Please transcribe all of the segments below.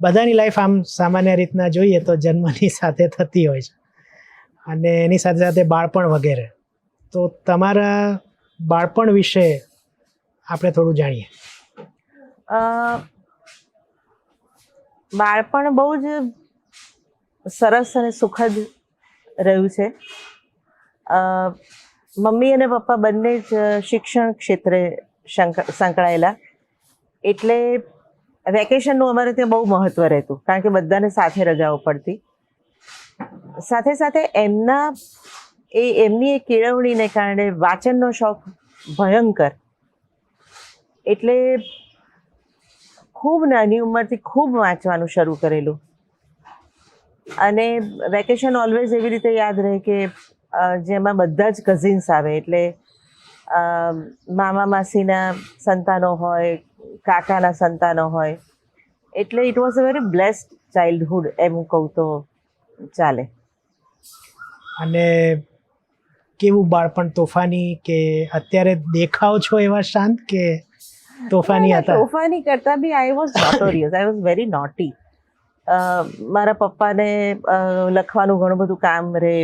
બધાની લાઈફ આમ સામાન્ય રીતના જોઈએ તો જન્મની સાથે થતી હોય છે. અને એની સાથે સાથે બાળપણ વગેરે. તો તમારા બાળપણ વિશે આપણે થોડું જાણીએ. બાળપણ બહુ જ સરસ અને સુખદ રહ્યું છે. મમ્મી અને પપ્પા બંને જ શિક્ષણ ક્ષેત્રે સંક- સંકળાયેલા. એટલે વેકેશનનું અમારે ત્યાં બહુ મહત્વ રહેતું, કારણ કે બધાને સાથે રજાઓ પડતી. સાથે સાથે એમના, એ એમની એ કેળવણીને કારણે વાંચનનો શોખ ભયંકર. એટલે ખૂબ નાની ઉંમરથી ખૂબ વાંચવાનું શરૂ કરેલું. અને વેકેશન ઓલવેઝ એવી રીતે યાદ રહે કે જેમાં બધા જ કઝિન્સ આવે, એટલે મામા, માસીના સંતાનો હોય કાકાના સંતાનો હોય. એટલે it was a very blessed childhood એમ કહું તો ચાલે. અને કેવું બાળપણ તોફાની કે અત્યારે દેખાવ છો એવા શાંત કે તોફાની હતા? તોફાની કરતા બી I was notorious I was very naughty મારા પપ્પાને લખવાનું ઘણું બધું કામ રહે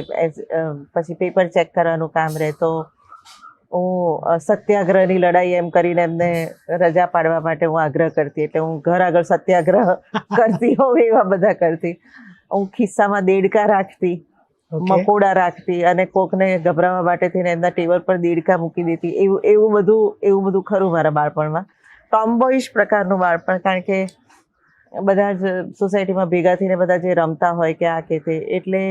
પછી પેપર ચેક કરવાનું કામ રહે તો હું સત્યાગ્રહની લડાઈ એમ કરીને એમને રજા પાડવા માટે હું આગ્રહ કરતી એટલે હું ઘર આગળ સત્યાગ્રહ કરતી હોઉં એવા બધા કરતી. હું ખિસ્સામાં દેડકા રાખતી મકોડા રાખતી અને કોકને ગભરાવા માટે થઈને એમના ટેબલ પર દેડકા મૂકી દેતી. એવું એવું બધું એવું બધું ખરું મારા બાળપણમાં. ટોમ્બોઈશ પ્રકારનું બાળપણ કારણ કે બધા જ સોસાયટીમાં ભેગા થઈને બધા જે રમતા હોય કે આ કે તે એટલે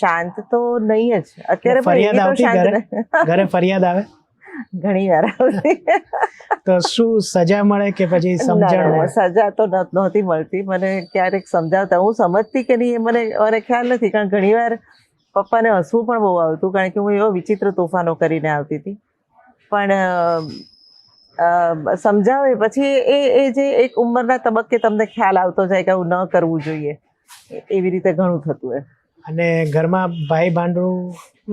શાંત તો નહીં જ. અત્યારે ફરિયાદ આવતી ઘરે? ઘરે ફરિયાદ આવે? ઘણી વાર તો શું સજા મળે કે પછી સમજણ સજા તો નહોતી મળતી. મને ક્યારેક સમજાવતા હું સમજતી કે નહીં એ મને મને ખ્યાલ નથી કારણ ઘણીવાર પપ્પાને હસવું પણ બહુ આવતું કારણ કે હું એવો વિચિત્ર તોફાનો કરીને આવતી હતી. પણ સમજાવે. પછી એ એ જે એક ઉંમરના તબક્કે તમને ખ્યાલ આવતો જાય કે આવું ન કરવું જોઈએ. એવી રીતે ઘણું થતું એ અને ઘરમાં ભાઈ ભાંડું?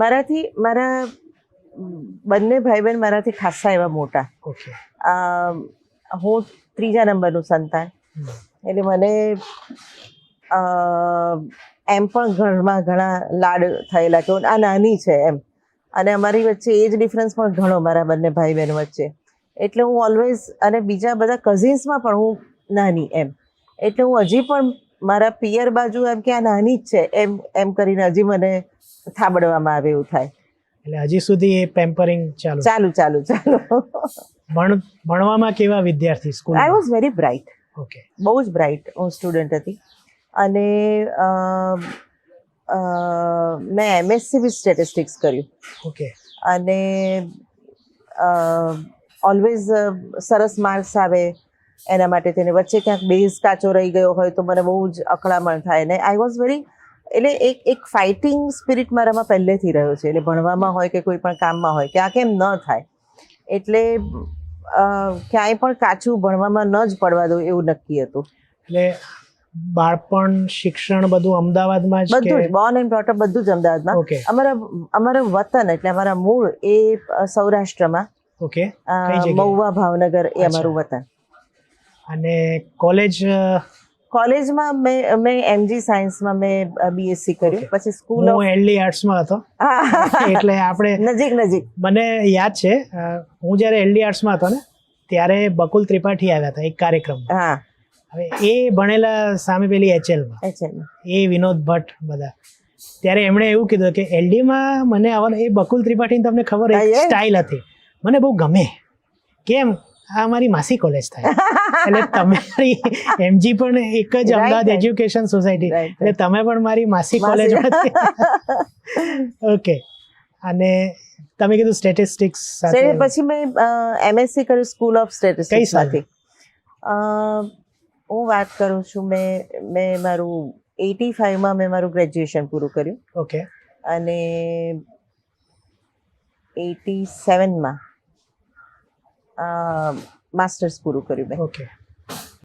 મારાથી મારા બંને ભાઈ બહેન મારાથી ખાસ્સા એવા મોટા. ઓકે. હું ત્રીજા નંબરનું સંતાન. એટલે મને એમ પણ ઘરમાં ઘણા લાડ થયેલા કે આ નાની છે એમ. અને અમારી વચ્ચે એજ ડિફરન્સ પણ ઘણો મારા બંને ભાઈ બહેન વચ્ચે. એટલે હું ઓલવેઝ અને બીજા બધા કઝિન્સમાં પણ હું નાની એમ. એટલે હું હજી પણ મારા પિયર બાજુ એમ કે આ નાની જ છે એમ એમ કરીને હજી મને થાબડવામાં આવે એવું થાય. એટલે હજી સુધી એ પેમ્પરિંગ ચાલુ ચાલુ ચાલુ ચાલુ. ભણ ભણવામાં કેવા વિદ્યાર્થી school I was very bright okay બહુ જ બ્રાઇટ હું સ્ટુડન્ટ હતી. અને મેં એમએસસી વિથ સ્ટેટિસ્ટિક્સ કર્યું. ઓકે અને ઓલવેઝ સરસ માર્ક્સ આવે. એના માટે થઈને વચ્ચે ક્યાંક બેઝ કાચો રહી ગયો હોય તો મને બહુ જ અકળામણ થાય. ને આઈ વોઝ વેરી એટલે એક એક ફાઇટિંગ સ્પિરિટ મારામાં પહેલેથી રહ્યો છે. એટલે ભણવામાં હોય કે કોઈ પણ કામમાં હોય કે આ કેમ ન થાય. એટલે ક્યાંય પણ કાચું ભણવામાં ન જ પડવા દઉં એવું નક્કી હતું. એટલે બાળપણ શિક્ષણ બધું અમદાવાદમાં જ બધું જ બોર્ન એન્ડ બ્રોટઅપ બધું જ અમદાવાદમાં. અમારા અમારા વતન એટલે અમારા મૂળ એ સૌરાષ્ટ્રમાં. ઓકે? મહુવા ભાવનગર એ અમારું વતન. અને કોલેજ કોલેજમાં મેં મેં એમજી સાયન્સમાં મેં બીએસસી કર્યું. પછી સ્કૂલ હું એલડી આર્ટ્સમાં હતો. એટલે આપણે નજીક નજીક. મને યાદ છે હું જ્યારે એલડી આર્ટ્સમાં હતો ને ત્યારે બકુલ ત્રિપાઠી આવ્યા હતા એક કાર્યક્રમ હા. હવે એ ભણેલા સામે પેલી એચએલમાં એ એ વિનોદ ભટ્ટ બધા. ત્યારે એમણે એવું કીધું કે એલડીમાં મને આવવાનું એ બકુલ ત્રિપાઠીની તમને ખબર. સ્ટાઇલ હતી. મને બહુ ગમે. કેમ? આ મારી માસી કોલેજ થાય. એટલે તમારી એમજી પણ એક જ અમદાવાદ એજ્યુકેશન સોસાયટી એટલે તમે પણ મારી માસી. કોલેજ ઓકે અને તમે કીધું સ્ટેટિસ્ટિક્સ સાથે પછી મેં એમએસસી કર્યું સ્કૂલ ઓફ સ્ટેટિસ્ટિક્સ સાથે હું વાત કરું છું મેં મેં મારું એટી ફાઈવમાં મેં મારું ગ્રેજ્યુએશન પૂરું કર્યું. ઓકે અને એટી સેવનમાં માસ્ટર્સ પૂરું કર્યું મેં. ઓકે.